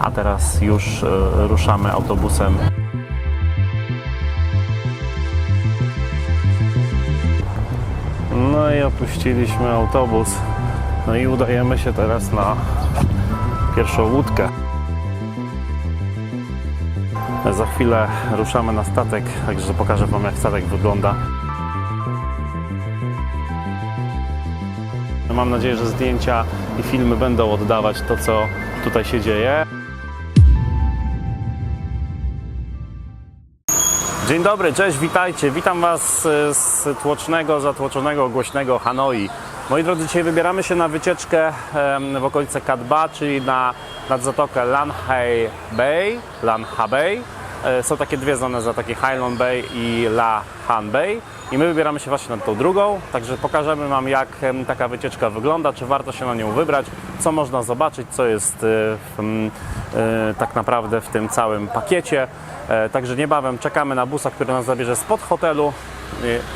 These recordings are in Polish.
a teraz już e, ruszamy autobusem. No i opuściliśmy autobus. No i udajemy się teraz na pierwszą łódkę. Za chwilę ruszamy na statek, także pokażę Wam jak statek wygląda. Mam nadzieję, że zdjęcia i filmy będą oddawać to, co tutaj się dzieje. Dzień dobry, cześć, witajcie. Witam Was e, z tłocznego, zatłoczonego, głośnego Hanoi. Moi drodzy, dzisiaj wybieramy się na wycieczkę w okolice Katba, czyli na, nad zatokę Lanhai Bay, Lanha Bay. E, Są takie dwie znane zatoki, Highland Bay i La Han Bay. I my wybieramy się właśnie na tą drugą, także pokażemy Wam jak taka wycieczka wygląda, czy warto się na nią wybrać, co można zobaczyć, co jest e, w, tak naprawdę w tym całym pakiecie. E, Także niebawem czekamy na busa, który nas zabierze spod hotelu.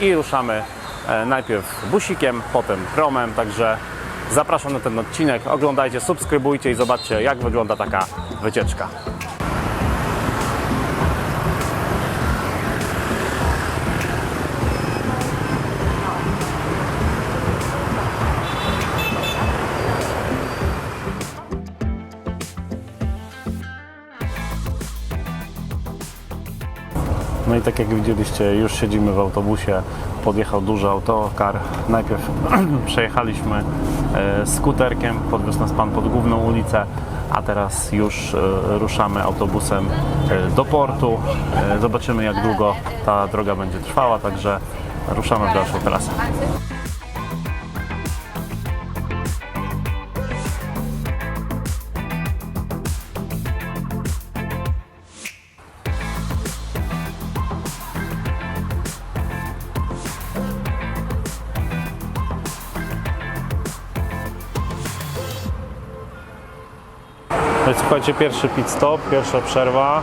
E, i ruszamy e, najpierw busikiem, potem promem, także zapraszam na ten odcinek, oglądajcie, subskrybujcie i zobaczcie jak wygląda taka wycieczka. No i tak jak widzieliście, już siedzimy w autobusie. Podjechał duży autokar. Najpierw przejechaliśmy e, skuterkiem, podwiózł nas pan pod główną ulicę, a teraz już e, ruszamy autobusem e, do portu. Zobaczymy jak długo ta droga będzie trwała, także ruszamy w dalszą trasę. Słuchajcie, pierwszy pit stop, pierwsza przerwa.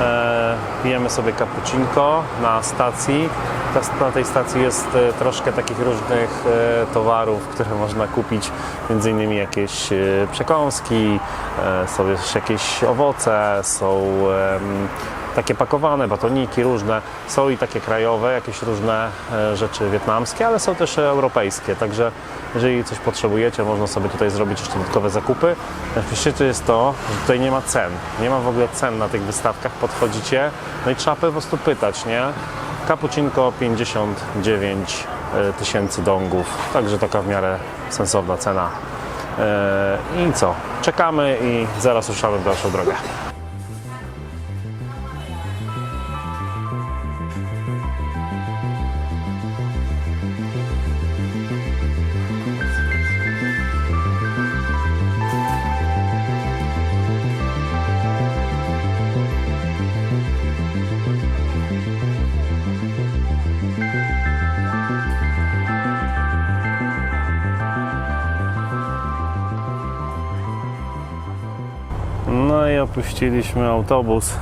E, pijemy sobie cappuccinko na stacji. Ta- Na tej stacji jest e, troszkę takich różnych e, towarów, które można kupić, między innymi jakieś e, przekąski, e, są jakieś owoce, są em, takie pakowane batoniki różne, są i takie krajowe, jakieś różne e, rzeczy wietnamskie, ale są też europejskie, także jeżeli coś potrzebujecie, można sobie tutaj zrobić jeszcze dodatkowe zakupy. Najśmieszniejsze jest to, że tutaj nie ma cen, nie ma w ogóle cen na tych wystawkach, podchodzicie, no i trzeba po prostu pytać, nie? Cappuccinko 59 tysięcy dongów, także taka w miarę sensowna cena. E, I co? Czekamy i zaraz ruszamy w dalszą drogę. Opuściliśmy autobus.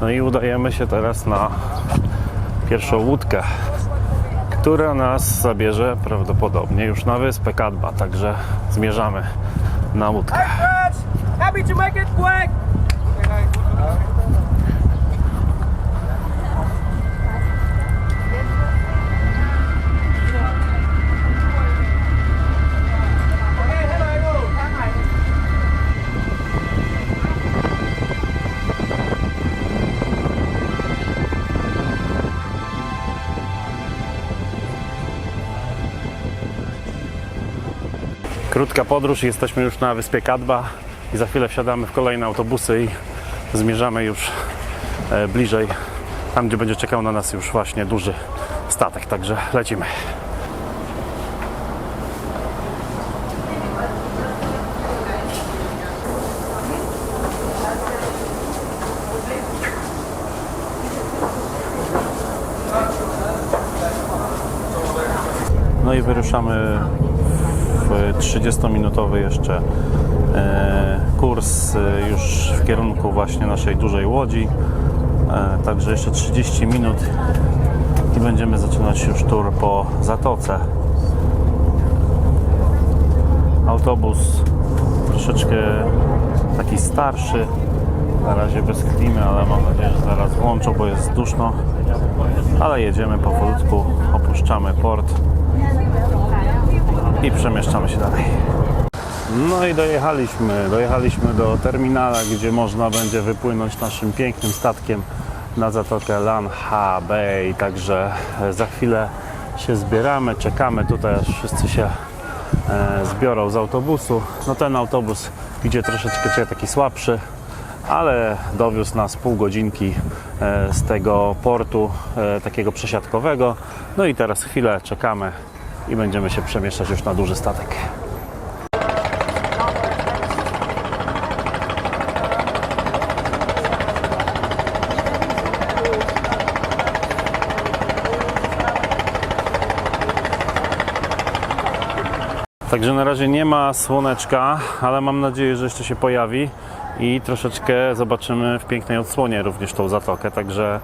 No i udajemy się teraz na pierwszą łódkę, która nas zabierze prawdopodobnie już na wyspę Kadba, także zmierzamy na łódkę. Catch! Krótka podróż, jesteśmy już na wyspie Kadba i za chwilę wsiadamy w kolejne autobusy i zmierzamy już e, bliżej, tam gdzie będzie czekał na nas już właśnie duży statek, także lecimy. No i wyruszamy 30-minutowy jeszcze e, kurs e, już w kierunku właśnie naszej dużej łodzi. E, Także jeszcze 30 minut i będziemy zaczynać już tour po zatoce. Autobus troszeczkę taki starszy. Na razie bez klimy, ale mam nadzieję, że zaraz włączą, bo jest duszno. Ale jedziemy powolutku, opuszczamy port i przemieszczamy się dalej. No i dojechaliśmy, dojechaliśmy do terminala, gdzie można będzie wypłynąć naszym pięknym statkiem na zatokę Lan Ha Bay. Także e, za chwilę się zbieramy, czekamy tutaj aż wszyscy się e, zbiorą z autobusu. No ten autobus idzie troszeczkę taki słabszy, ale dowiózł nas pół godzinki e, z tego portu takiego przesiadkowego. No i teraz chwilę czekamy i będziemy się przemieszczać już na duży statek. Także na razie nie ma słoneczka, ale mam nadzieję, że jeszcze się pojawi i troszeczkę zobaczymy w pięknej odsłonie również tą zatokę. Także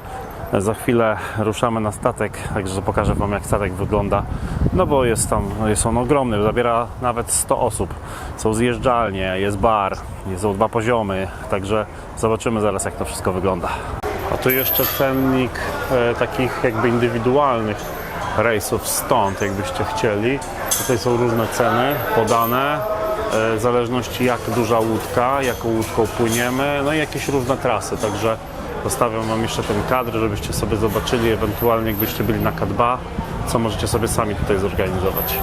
za chwilę ruszamy na statek, także pokażę Wam jak statek wygląda. No bo jest tam, jest on ogromny, zabiera nawet 100 osób. Są zjeżdżalnie, jest bar, są dwa poziomy, także zobaczymy zaraz jak to wszystko wygląda. A tu jeszcze cennik e, takich jakby indywidualnych rejsów stąd, jakbyście chcieli. Tutaj są różne ceny podane, e, w zależności jak duża łódka, jaką łódką płyniemy, no i jakieś różne trasy, także zostawiam Wam jeszcze ten kadr, żebyście sobie zobaczyli, ewentualnie jakbyście byli na K2, co możecie sobie sami tutaj zorganizować.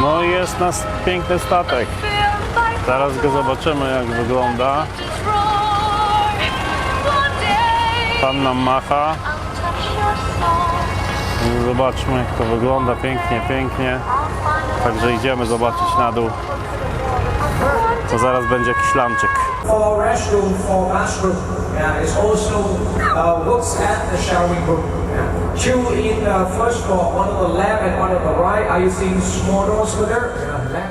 No i jest nas piękny statek. Zaraz go zobaczymy jak wygląda. Pan nam macha. Zobaczmy jak to wygląda. Pięknie, pięknie. Także idziemy zobaczyć na dół. To zaraz będzie jakiś lanczyk. Uh, looks at the showering room. Two in the first floor, one on the left and one on the right. Are you seeing small doors over there?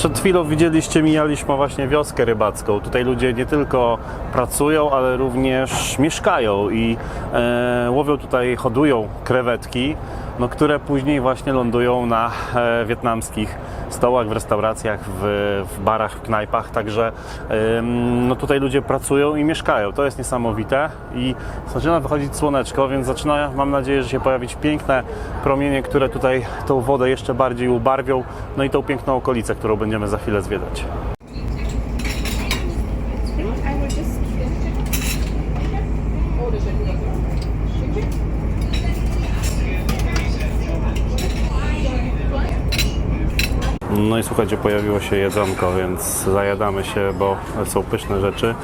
Przed chwilą widzieliście, mijaliśmy właśnie wioskę rybacką. Tutaj ludzie nie tylko pracują, ale również mieszkają i łowią tutaj, hodują krewetki, no, które później właśnie lądują na e, wietnamskich stołach, w restauracjach, w, w barach, w knajpach. Także no, tutaj ludzie pracują i mieszkają. To jest niesamowite i zaczyna wychodzić słoneczko, więc zaczyna, mam nadzieję, że się pojawić piękne promienie, które tutaj tą wodę jeszcze bardziej ubarwią, no i tą piękną okolicę, którą będziemy za chwilę zwiedzać. No i słuchajcie, pojawiło się jedzonko, więc zajadamy się, bo są pyszne rzeczy.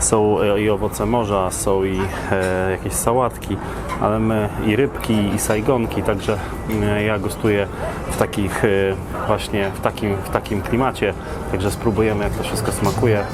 Są e, i owoce morza, są i e, jakieś sałatki, ale my i rybki, i sajgonki, także e, ja gostuję w takich e, właśnie w takim, w takim klimacie, także spróbujemy jak to wszystko smakuje.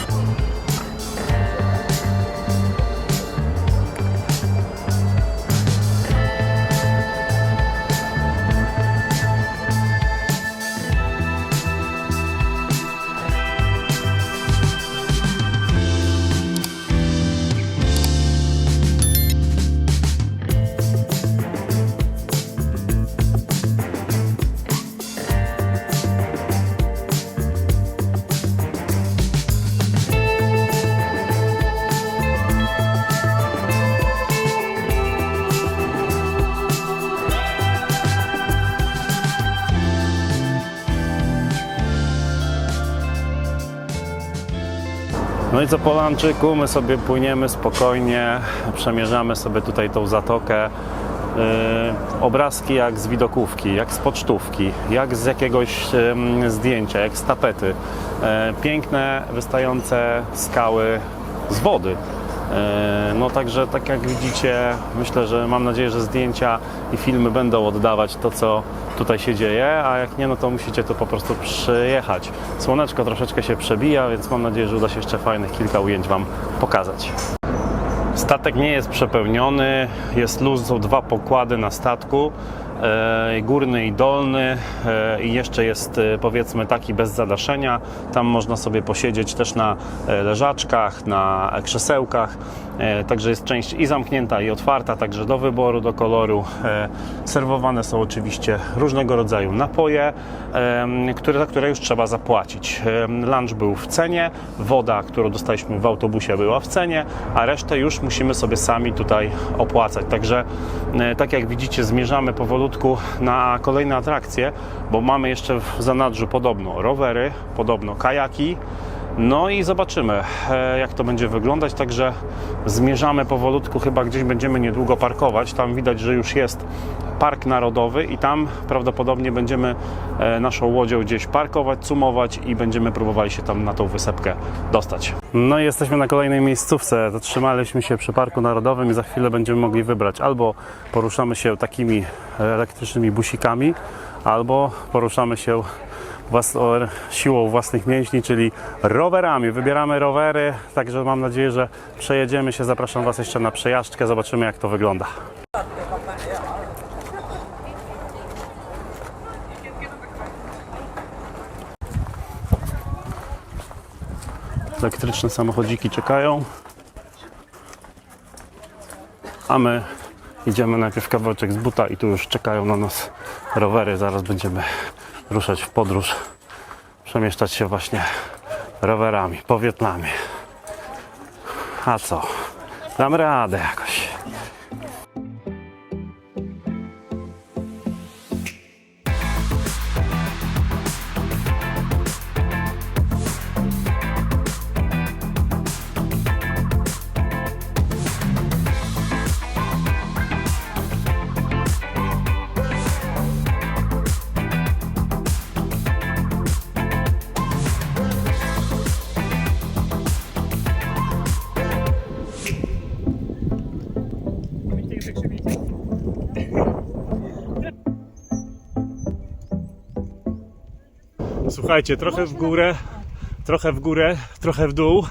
No i co po lunchiku, my sobie płyniemy spokojnie, przemierzamy sobie tutaj tą zatokę. Yy, obrazki jak z widokówki, jak z pocztówki, jak z jakiegoś ym, zdjęcia, jak z tapety. Yy, piękne, wystające skały z wody. Yy, No także tak jak widzicie, myślę, że mam nadzieję, że zdjęcia i filmy będą oddawać to, co tutaj się dzieje, a jak nie, no to musicie tu po prostu przyjechać. Słoneczko troszeczkę się przebija, więc mam nadzieję, że uda się jeszcze fajnych kilka ujęć Wam pokazać. Statek nie jest przepełniony, jest luz, są dwa pokłady na statku, górny i dolny e, i jeszcze jest e, powiedzmy taki bez zadaszenia. Tam można sobie posiedzieć też na e, leżaczkach, na krzesełkach. E, Także jest część i zamknięta i otwarta, także do wyboru, do koloru. E, Serwowane są oczywiście różnego rodzaju napoje, które, za które już trzeba zapłacić. Lunch był w cenie, woda, którą dostaliśmy w autobusie była w cenie, a resztę już musimy sobie sami tutaj opłacać. Także e, tak jak widzicie zmierzamy powolutku na kolejne atrakcje, bo mamy jeszcze w zanadrzu podobno rowery, podobno kajaki, no i zobaczymy, e, jak to będzie wyglądać. Także zmierzamy powolutku, chyba gdzieś będziemy niedługo parkować. Tam widać, że już jest Park Narodowy i tam prawdopodobnie będziemy e, naszą łodzią gdzieś parkować, cumować i będziemy próbowali się tam na tą wysepkę dostać. No i jesteśmy na kolejnej miejscówce. Zatrzymaliśmy się przy Parku Narodowym i za chwilę będziemy mogli wybrać albo poruszamy się takimi elektrycznymi busikami, albo poruszamy się siłą własnych mięśni, czyli rowerami. Wybieramy rowery, także mam nadzieję, że przejedziemy się. Zapraszam Was jeszcze na przejażdżkę, zobaczymy jak to wygląda. Elektryczne samochodziki czekają, a my idziemy najpierw kawałeczek z buta i tu już czekają na nas rowery. Zaraz będziemy ruszać w podróż, przemieszczać się właśnie rowerami po Wietnamie. A co? Dam radę jakoś. Słuchajcie, trochę w górę, trochę w górę, trochę w dół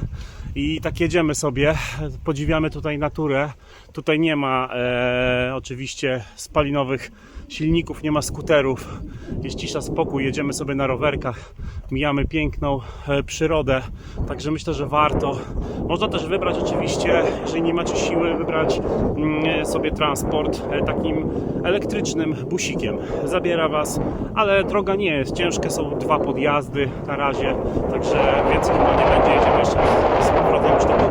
i tak jedziemy sobie. Podziwiamy tutaj naturę. Tutaj nie ma e, oczywiście spalinowych silników, nie ma skuterów. Jest cisza, spokój. Jedziemy sobie na rowerkach, mijamy piękną e, przyrodę. Także myślę, że warto. Można też wybrać oczywiście, jeżeli nie macie siły, wybrać mm, sobie transport e, takim elektrycznym busikiem. Zabiera Was, ale droga nie jest ciężka, są dwa podjazdy na razie, także więcej chyba nie będzie. Jedziemy jeszcze z powrotem już taką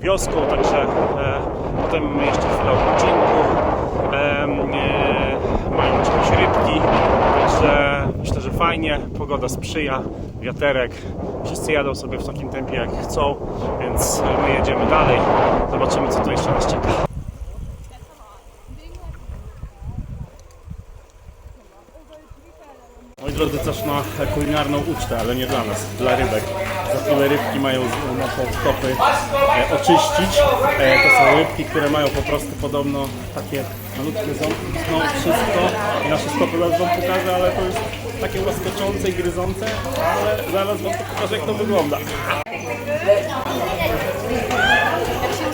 wioską, także e, potem jeszcze chwilę odpoczynku. E, e, mają czymś rybki, myślę, że fajnie, pogoda sprzyja, wiaterek, wszyscy jadą sobie w takim tempie jak chcą, więc my jedziemy dalej, zobaczymy co tu jeszcze nas czeka. Drodzy, czas na kulinarną ucztę, ale nie dla nas, dla rybek. Za chwilę rybki mają nasze stopy e, oczyścić. E, to są rybki, które mają po prostu podobno takie malutkie ząbki, no wszystko. I nasze stopy zaraz wam pokażę, ale to jest takie łaskoczące i gryzące, ale zaraz wam pokażę jak to wygląda. Jak się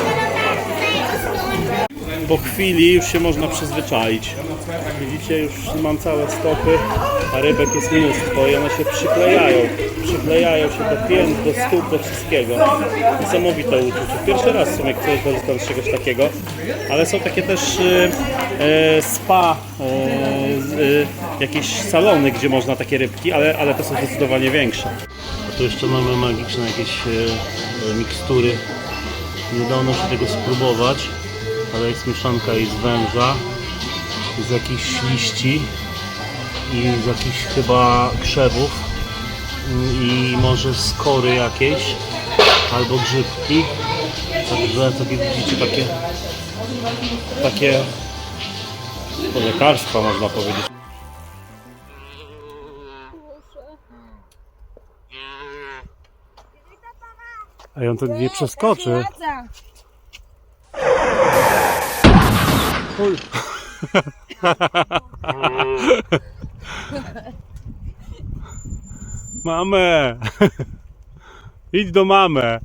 już Po chwili już się można przyzwyczaić. Widzicie, już mam całe stopy, a rybek jest mnóstwo i one się przyklejają. Przyklejają się do pięt, do stóp, do wszystkiego. Niesamowite uczucie. Pierwszy raz w sumie chcę korzystać z czegoś takiego, ale są takie też e, e, spa, e, jakieś salony, gdzie można takie rybki, ale, ale te są zdecydowanie większe. A tu jeszcze mamy magiczne jakieś mikstury. Nie dało nam się tego spróbować ale jest mieszanka i z węża, z jakichś liści i z jakichś chyba krzewów i może skory jakiejś albo grzybki. Także takie widzicie takie takie lekarstwa można powiedzieć. A on to nie przeskoczy. Mamę! Idź do mamy!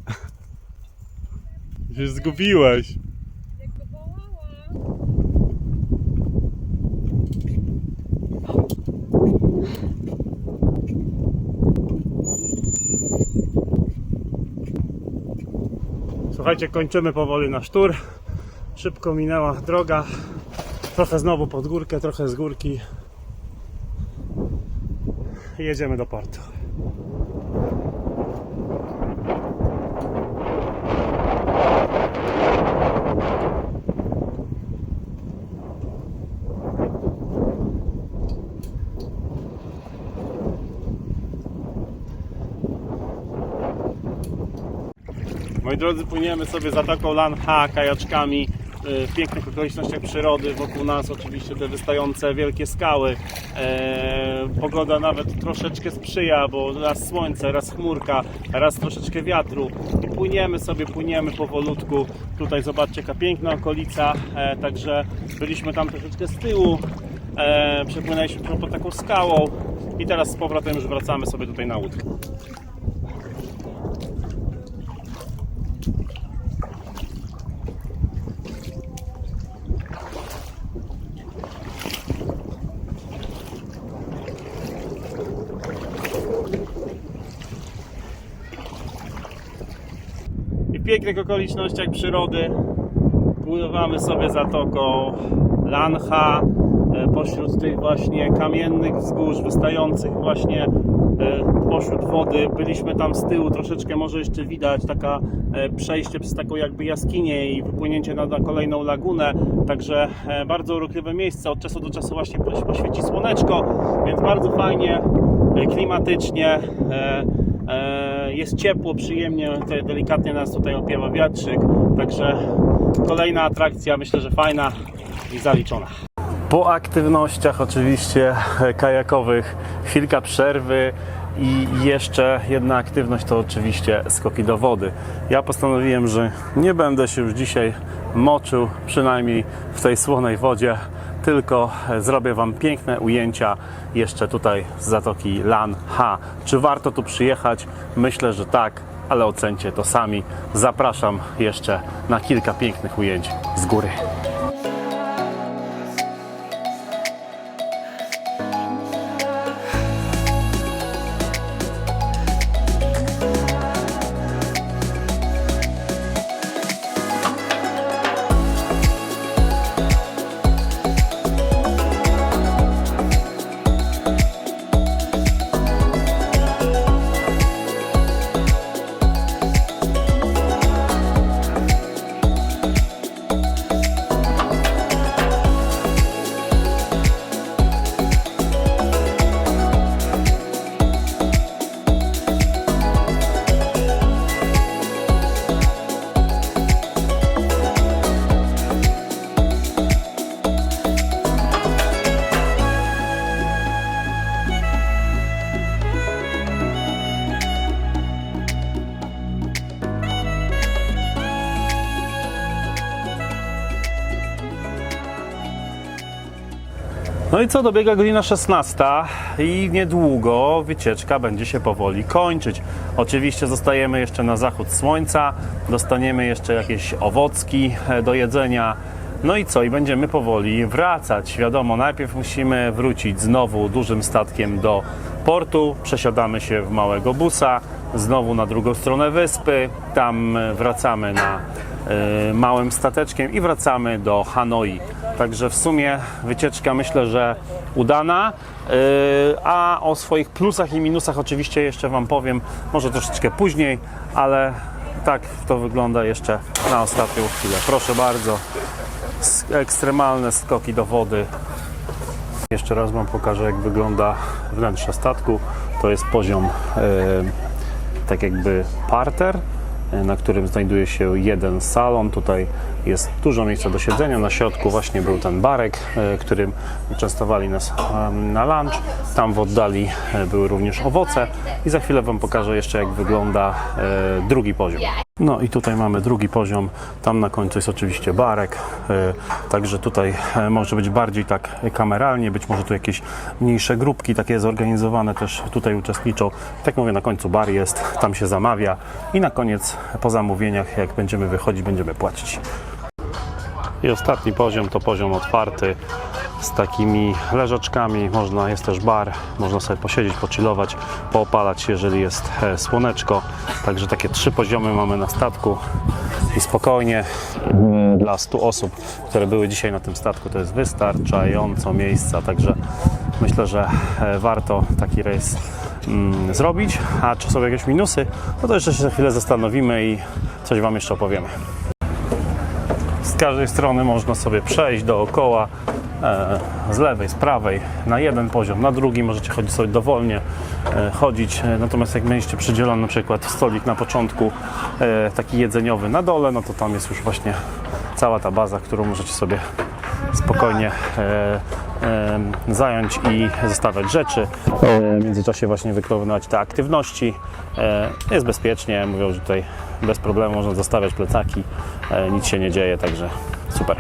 Się zgubiłeś. Słuchajcie, kończymy powoli nasz tour. Szybko minęła droga. Trochę znowu pod górkę, trochę z górki. Jedziemy do portu. Moi drodzy, płyniemy sobie zatoką Lanha kajaczkami y, w pięknych okolicznościach przyrody. Wokół nas oczywiście te wystające wielkie skały. E, pogoda nawet troszeczkę sprzyja, bo raz słońce, raz chmurka, raz troszeczkę wiatru. I płyniemy sobie, płyniemy powolutku. Tutaj zobaczcie, jaka piękna okolica. E, także byliśmy tam troszeczkę z tyłu. E, przepłynęliśmy pod taką skałą i teraz z powrotem już wracamy sobie tutaj na łódkę. Pięknych okolicznościach przyrody pływamy sobie zatoką Lancha e, pośród tych właśnie kamiennych wzgórz wystających właśnie e, pośród wody. Byliśmy tam z tyłu, troszeczkę może jeszcze widać taka e, przejście przez taką jakby jaskinię i wypłynięcie na, na kolejną lagunę. Także bardzo urokliwe miejsce. Od czasu do czasu właśnie poś- poświeci słoneczko, więc bardzo fajnie, klimatycznie. E, Jest ciepło, przyjemnie, delikatnie nas tutaj opiewa wiatrzyk, także kolejna atrakcja, myślę, że fajna i zaliczona. Po aktywnościach oczywiście kajakowych, chwilka przerwy i jeszcze jedna aktywność to oczywiście skoki do wody. Ja postanowiłem, że nie będę się już dzisiaj moczył, przynajmniej w tej słonej wodzie, tylko zrobię Wam piękne ujęcia jeszcze tutaj z Zatoki Lan Ha. Czy warto tu przyjechać? Myślę, że tak, ale ocencie to sami. Zapraszam jeszcze na kilka pięknych ujęć z góry. Co, dobiega godzina 16 i niedługo wycieczka będzie się powoli kończyć. Oczywiście zostajemy jeszcze na zachód słońca, dostaniemy jeszcze jakieś owocki e, do jedzenia. No i co, i będziemy powoli wracać. Wiadomo, najpierw musimy wrócić znowu dużym statkiem do portu, przesiadamy się w małego busa, znowu na drugą stronę wyspy, tam e, wracamy na e, małym stateczkiem i wracamy do Hanoi. Także w sumie wycieczka myślę, że udana. Yy, A o swoich plusach i minusach oczywiście jeszcze Wam powiem, może troszeczkę później, ale tak to wygląda jeszcze na ostatnią chwilę. Proszę bardzo, ekstremalne skoki do wody. Jeszcze raz Wam pokażę, jak wygląda wnętrze statku. To jest poziom tak jakby parter, e, na którym znajduje się jeden salon. Tutaj jest dużo miejsca do siedzenia. Na środku właśnie był ten barek, e, którym częstowali nas na lunch. Tam w oddali e, były również owoce i za chwilę Wam pokażę jeszcze jak wygląda e, drugi poziom. No i tutaj mamy drugi poziom, tam na końcu jest oczywiście barek, także tutaj może być bardziej tak kameralnie, być może tu jakieś mniejsze grupki takie zorganizowane też tutaj uczestniczą. Tak mówię, na końcu bar jest, tam się zamawia i na koniec po zamówieniach, jak będziemy wychodzić, będziemy płacić. I ostatni poziom to poziom otwarty z takimi leżaczkami. Można, jest też bar, można sobie posiedzieć, pochillować, poopalać jeżeli jest e, słoneczko. Także takie trzy poziomy mamy na statku i spokojnie mm, dla 100 osób, które były dzisiaj na tym statku, to jest wystarczająco miejsca. Także myślę, że e, warto taki rejs mm, zrobić. A czy są jakieś minusy, no to jeszcze się za chwilę zastanowimy i coś Wam jeszcze opowiemy. Każdej strony można sobie przejść dookoła, e, z lewej, z prawej, na jeden poziom, na drugi możecie chodzić sobie dowolnie, e, chodzić. Natomiast jak mieliście przydzielony na przykład stolik na początku, e, taki jedzeniowy na dole, no to tam jest już właśnie cała ta baza, którą możecie sobie spokojnie e, e, zająć i zostawiać rzeczy. E, w międzyczasie właśnie wykonywać te aktywności. Jest bezpiecznie, mówią, że tutaj bez problemu można zostawiać plecaki, nic się nie dzieje, także super.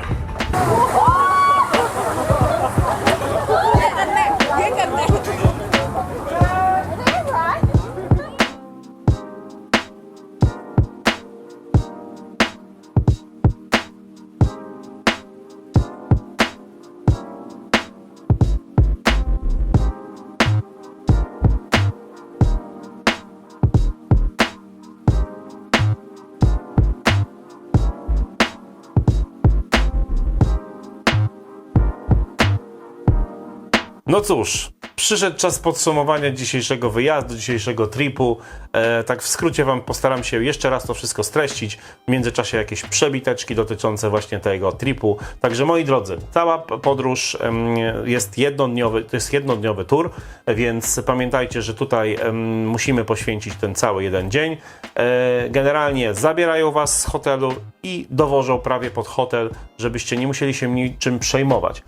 No cóż, przyszedł czas podsumowania dzisiejszego wyjazdu, dzisiejszego tripu. E, tak w skrócie Wam postaram się jeszcze raz to wszystko streścić. W międzyczasie jakieś przebiteczki dotyczące właśnie tego tripu. Także moi drodzy, cała podróż em, jest jednodniowy, to jest jednodniowy tour, więc pamiętajcie, że tutaj em, musimy poświęcić ten cały jeden dzień. E, generalnie zabierają Was z hotelu i dowożą prawie pod hotel, żebyście nie musieli się niczym przejmować.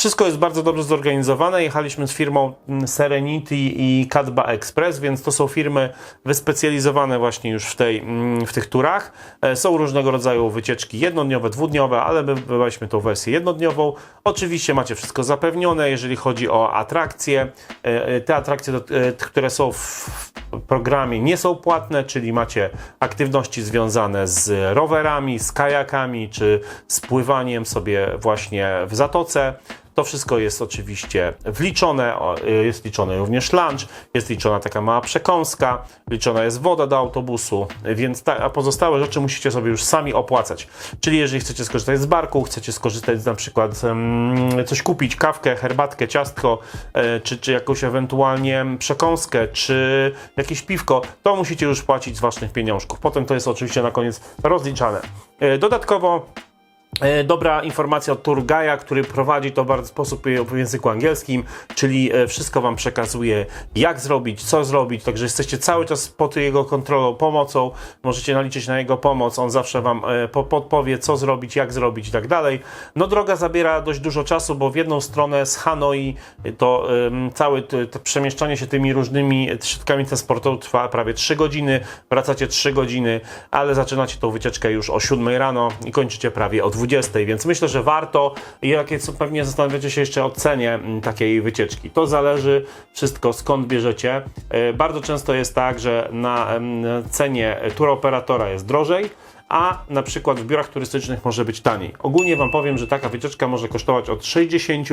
Wszystko jest bardzo dobrze zorganizowane. Jechaliśmy z firmą mm, Serenity i Kadba Express, więc to są firmy wyspecjalizowane właśnie już w, tej, mm, w tych turach. E, Są różnego rodzaju wycieczki jednodniowe, dwudniowe, ale my wybraliśmy tą wersję jednodniową. Oczywiście macie wszystko zapewnione, jeżeli chodzi o atrakcje. E, e, Te atrakcje, które są w programie, nie są płatne, czyli macie aktywności związane z rowerami, z kajakami, czy z pływaniem sobie właśnie w zatoce. To wszystko jest oczywiście wliczone, y, jest liczony również lunch, jest liczona taka mała przekąska, liczona jest woda do autobusu, więc ta, a pozostałe rzeczy musicie sobie już sami opłacać. Czyli jeżeli chcecie skorzystać z barku, chcecie skorzystać z na przykład em, coś kupić, kawkę, herbatkę, ciastko, e, czy, czy jakąś ewentualnie przekąskę, czy jakieś piwko, to musicie już płacić z własnych pieniążków. Potem to jest oczywiście na koniec rozliczane. E, Dodatkowo Dobra informacja od Turgaja, który prowadzi to w sposób w języku angielskim, czyli e, wszystko Wam przekazuje, jak zrobić, co zrobić, także jesteście cały czas pod jego kontrolą, pomocą, możecie naliczyć na jego pomoc, on zawsze Wam e, po- podpowie, co zrobić, jak zrobić i tak dalej. No droga zabiera dość dużo czasu, bo w jedną stronę z Hanoi to em, całe przemieszczanie się tymi różnymi środkami transportu trwa prawie 3 godziny, wracacie 3 godziny, ale zaczynacie tą wycieczkę już o 7 rano i kończycie prawie o 20, więc myślę, że warto. Jakie pewnie zastanawiacie się jeszcze o cenie mm, takiej wycieczki. To zależy wszystko skąd bierzecie. E, Bardzo często jest tak, że na cenie turoperatora jest drożej, a na przykład w biurach turystycznych może być taniej. Ogólnie Wam powiem, że taka wycieczka może kosztować od 60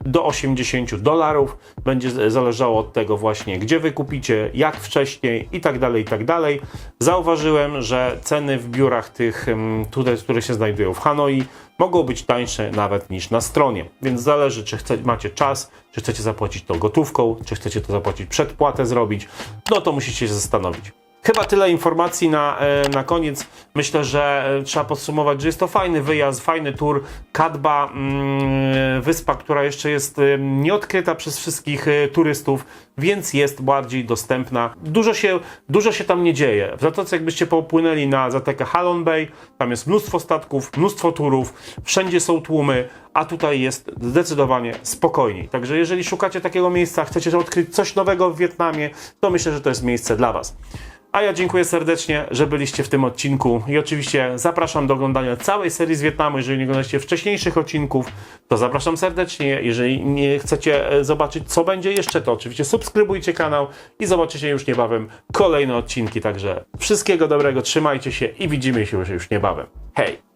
do 80 dolarów. Będzie zależało od tego właśnie, gdzie Wy kupicie, jak wcześniej i tak dalej, i tak dalej. Zauważyłem, że ceny w biurach tych, em, tutaj, które się znajdują w Hanoi, mogą być tańsze nawet niż na stronie. Więc zależy, czy macie czas, czy chcecie zapłacić to gotówką, czy chcecie to zapłacić przedpłatę zrobić. No to musicie się zastanowić. Chyba tyle informacji na, e, na koniec. Myślę, że e, trzeba podsumować, że jest to fajny wyjazd, fajny tour. Kadba, mm, wyspa, która jeszcze jest e, nieodkryta przez wszystkich turystów, więc jest bardziej dostępna. Dużo się, dużo się tam nie dzieje. W Zatoce jakbyście popłynęli na Zatokę Halon Bay, tam jest mnóstwo statków, mnóstwo turów, wszędzie są tłumy, a tutaj jest zdecydowanie spokojniej. Także jeżeli szukacie takiego miejsca, chcecie odkryć coś nowego w Wietnamie, to myślę, że to jest miejsce dla Was. A ja dziękuję serdecznie, że byliście w tym odcinku i oczywiście zapraszam do oglądania całej serii z Wietnamu. Jeżeli nie oglądacie wcześniejszych odcinków, to zapraszam serdecznie. Jeżeli nie chcecie e, zobaczyć, co będzie jeszcze, to oczywiście subskrybujcie kanał i zobaczycie już niebawem kolejne odcinki. Także wszystkiego dobrego, trzymajcie się i widzimy się już niebawem. Hej!